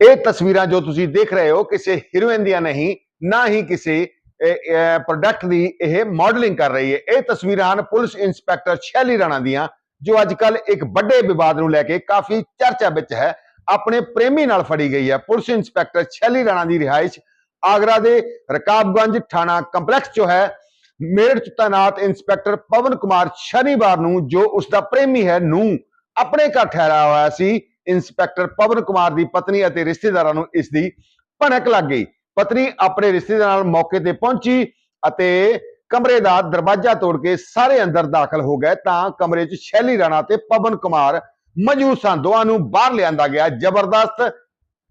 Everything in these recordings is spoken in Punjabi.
ਇਹ ਤਸਵੀਰਾਂ ਜੋ ਤੁਸੀਂ ਦੇਖ ਰਹੇ ਹੋ ਕਿਸੇ ਹੀਰੋਇਨ ਦੀਆਂ ਨਹੀਂ, ਨਾ ਹੀ ਕਿਸੇ ਪ੍ਰੋਡਕਟ ਦੀ ਇਹ ਮਾਡਲਿੰਗ ਕਰ ਰਹੀ ਹੈ। ਇਹ ਤਸਵੀਰਾਂ ਹਨ ਪੁਲਿਸ ਇੰਸਪੈਕਟਰ ਸ਼ੈਲੀ ਰਾਣਾ ਦੀਆਂ, ਜੋ ਅੱਜ ਕੱਲ ਇੱਕ ਵੱਡੇ ਵਿਵਾਦ ਨੂੰ ਲੈ ਕੇ ਕਾਫੀ ਚਰਚਾ ਵਿੱਚ ਹੈ। ਆਪਣੇ ਪ੍ਰੇਮੀ ਨਾਲ ਫੜੀ ਗਈ ਹੈ ਪੁਲਿਸ ਇੰਸਪੈਕਟਰ ਸ਼ੈਲੀ ਰਾਣਾ ਦੀ ਰਿਹਾਇਸ਼। ਆਗਰਾ ਦੇ ਰਕਾਬਗੰਜ ਥਾਣਾ ਕੰਪਲੈਕਸ ਜੋ ਹੈ। ਮੇਰਠ 'ਚ ਤੈਨਾਤ ਇੰਸਪੈਕਟਰ ਪਵਨ ਕੁਮਾਰ ਸ਼ਨੀਵਾਰ ਨੂੰ ਜੋ ਉਸ ਦਾ ਪ੍ਰੇਮੀ ਹੈ ਨੂੰ ਆਪਣੇ ਘਰ ਠਹਿਰਾਇਆ ਹੋਇਆ ਸੀ। ਇੰਸਪੈਕਟਰ ਪਵਨ ਕੁਮਾਰ ਦੀ ਪਤਨੀ ਅਤੇ ਰਿਸ਼ਤੇਦਾਰਾਂ ਨੂੰ ਇਸ ਦੀ ਭਣਕ ਲੱਗ ਗਈ। ਪਤਨੀ ਆਪਣੇ ਰਿਸ਼ਤੇਦਾਰਾਂ ਨਾਲ ਮੌਕੇ ਤੇ ਪਹੁੰਚੀ ਅਤੇ ਕਮਰੇ ਦਾ ਦਰਵਾਜ਼ਾ ਤੋੜ ਕੇ ਸਾਰੇ ਅੰਦਰ ਦਾਖਲ ਹੋ ਗਏ ਤਾਂ ਕਮਰੇ 'ਚ ਸ਼ੈਲੀ ਰਾਣਾ ਤੇ ਪਵਨ ਕੁਮਾਰ ਮੌਜੂਦ ਸਨ। ਦੋਵਾਂ ਨੂੰ ਬਾਹਰ ਲਿਆਂਦਾ ਗਿਆ। ਜ਼ਬਰਦਸਤ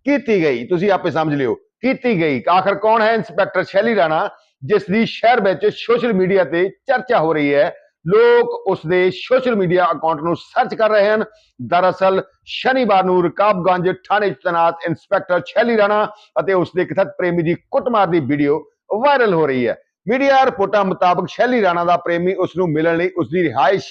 ਕੀਤੀ ਗਈ। ਤੁਸੀਂ ਆਪੇ ਸਮਝ ਲਿਓ, ਕੀਤੀ ਗਈ। ਆਖਰ ਕੌਣ ਹੈ ਇੰਸਪੈਕਟਰ ਸ਼ੈਲੀ ਰਾਣਾ, ਜਿਸ ਦੀ ਸ਼ਹਿਰ ਵਿੱਚ ਸੋਸ਼ਲ ਮੀਡੀਆ ਤੇ ਚਰਚਾ ਹੋ ਰਹੀ ਹੈ? ਲੋਕ ਉਸ ਦੇ ਸੋਸ਼ਲ ਮੀਡੀਆ ਅਕਾਊਂਟ ਨੂੰ ਸਰਚ ਕਰ ਰਹੇ ਹਨ। ਦਰਅਸਲ, ਸ਼ਨੀਵਾਰ ਨੂੰ ਰਕਾਬਗੰਜ ਥਾਣੇ 'ਚ ਤੈਨਾਤ ਇੰਸਪੈਕਟਰ ਸ਼ੈਲੀ ਰਾਣਾ ਅਤੇ ਉਸ ਦੇ ਕਥਿਤ ਪ੍ਰੇਮੀ ਦੀ ਕੁੱਟਮਾਰ ਦੀ ਵੀਡੀਓ ਵਾਇਰਲ ਹੋ ਰਹੀ ਹੈ। ਮੀਡੀਆ ਰਿਪੋਰਟਾਂ ਮੁਤਾਬਕ ਸ਼ੈਲੀ ਰਾਣਾ ਦਾ ਪ੍ਰੇਮੀ ਉਸ ਨੂੰ ਮਿਲਣ ਲਈ ਉਸ ਦੀ ਰਿਹਾਇਸ਼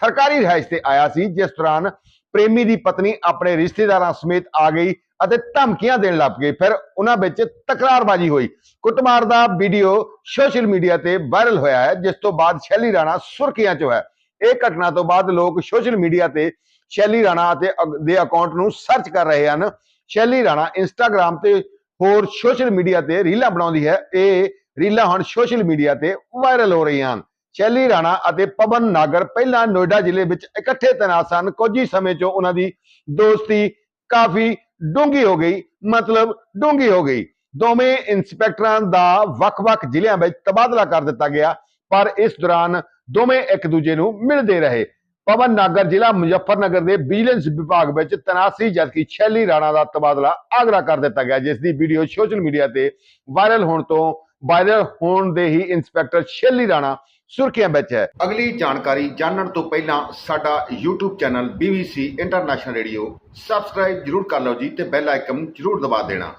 ਸਰਕਾਰੀ ਰਿਹਾਇਸ਼ ਤੇ ਆਇਆ ਸੀ, ਜਿਸ ਦੌਰਾਨ ਪ੍ਰੇਮੀ ਦੀ ਪਤਨੀ ਆਪਣੇ ਰਿਸ਼ਤੇਦਾਰਾਂ ਸਮੇਤ ਆ ਗਈ। ਅਤੇ ਧਮਕੀਆਂ ਦੇਣ ਲੱਗ ਗਏ। ਫਿਰ ਉਹਨਾਂ ਵਿੱਚ ਤਕਰਾਰਬਾਜ਼ੀ ਹੋਈ। ਕੁੱਟਮਾਰ ਦਾ ਵੀਡੀਓ ਸੋਸ਼ਲ ਮੀਡੀਆ ਤੇ ਵਾਇਰਲ ਹੋਇਆ ਹੈ, ਜਿਸ ਤੋਂ ਬਾਅਦ ਸ਼ੈਲੀ ਰਾਣਾ ਸੁਰਖੀਆਂ 'ਚ ਹੈ। ਇਹ ਘਟਨਾ ਤੋਂ ਬਾਅਦ ਲੋਕ ਸੋਸ਼ਲ ਮੀਡੀਆ ਤੇ ਸ਼ੈਲੀ ਰਾਣਾ ਅਤੇ ਦੇ ਅਕਾਊਂਟ ਨੂੰ ਸਰਚ ਕਰ ਰਹੇ ਹਨ। ਸ਼ੈਲੀ ਰਾਣਾ ਇੰਸਟਾਗ੍ਰam ਤੇ ਹੋਰ ਸੋਸ਼ਲ ਮੀਡੀਆ ਤੇ ਰੀਲਾਂ ਬਣਾਉਂਦੀ ਹੈ। ਇਹ ਰੀਲਾਂ ਹੁਣ ਸੋਸ਼ਲ ਮੀਡੀਆ ਤੇ ਵਾਇਰਲ ਹੋ ਰਹੀਆਂ ਹਨ। ਸ਼ੈਲੀ ਰਾਣਾ ਅਤੇ ਪਵਨ ਨਾਗਰ ਪਹਿਲਾਂ ਨੋਇਡਾ ਜ਼ਿਲ੍ਹੇ ਵਿੱਚ ਇਕੱਠੇ ਤੈਨਾਤ ਸਨ। ਕੁਝ ਹੀ ਸਮੇਂ 'ਚੋਂ ਉਹਨਾਂ ਦੀ ਦੋਸਤੀ ਕਾਫੀ ਡੂੰਗੀ ਹੋ ਗਈ, ਮਤਲਬ ਡੂੰਗੀ ਹੋ ਗਈ। ਦੋਵੇਂ ਇੰਸਪੈਕਟਰਾਂ ਦਾ ਵੱਖ-ਵੱਖ ਜ਼ਿਲ੍ਹਿਆਂ ਵਿੱਚ ਤਬਾਦਲਾ ਕਰ ਦਿੱਤਾ ਗਿਆ, ਪਰ ਇਸ ਦੌਰਾਨ ਦੋਵੇਂ ਇੱਕ ਦੂਜੇ ਨੂੰ ਮਿਲਦੇ ਰਹੇ। ਪਵਨ ਨਾਗਰ ਜ਼ਿਲ੍ਹਾ ਮੁਜ਼ੱਫਰਨਗਰ ਦੇ ਵਿਜੀਲੈਂਸ ਵਿਭਾਗ ਵਿੱਚ ਤੈਨਾਤ ਸੀ ਜਦਕਿ ਸ਼ੈਲੀ ਰਾਣਾ ਦਾ ਤਬਾਦਲਾ ਆਗਰਾ ਕਰ ਦਿੱਤਾ ਗਿਆ, ਜਿਸ ਦੀ ਵੀਡੀਓ ਸੋਸ਼ਲ ਮੀਡੀਆ ਤੇ ਵਾਇਰਲ ਹੋਣ ਤੋਂ ਵਾਇਰਲ ਹੋਣ ਦੇ ਹੀ ਇੰਸਪੈਕਟਰ ਸ਼ੈਲੀ ਰਾਣਾ ਸੁਰਖੀਆਂ ਵਿੱਚ ਹੈ। ਅਗਲੀ ਜਾਣਕਾਰੀ ਜਾਣਨ ਤੋਂ ਪਹਿਲਾਂ ਸਾਡਾ YouTube channel BBC international radio subscribe ਜਰੂਰ ਕਰ ਲਓ ਜੀ ਤੇ ਬੈਲ ਆਈਕਨ ਜਰੂਰ ਦਬਾ ਦੇਣਾ।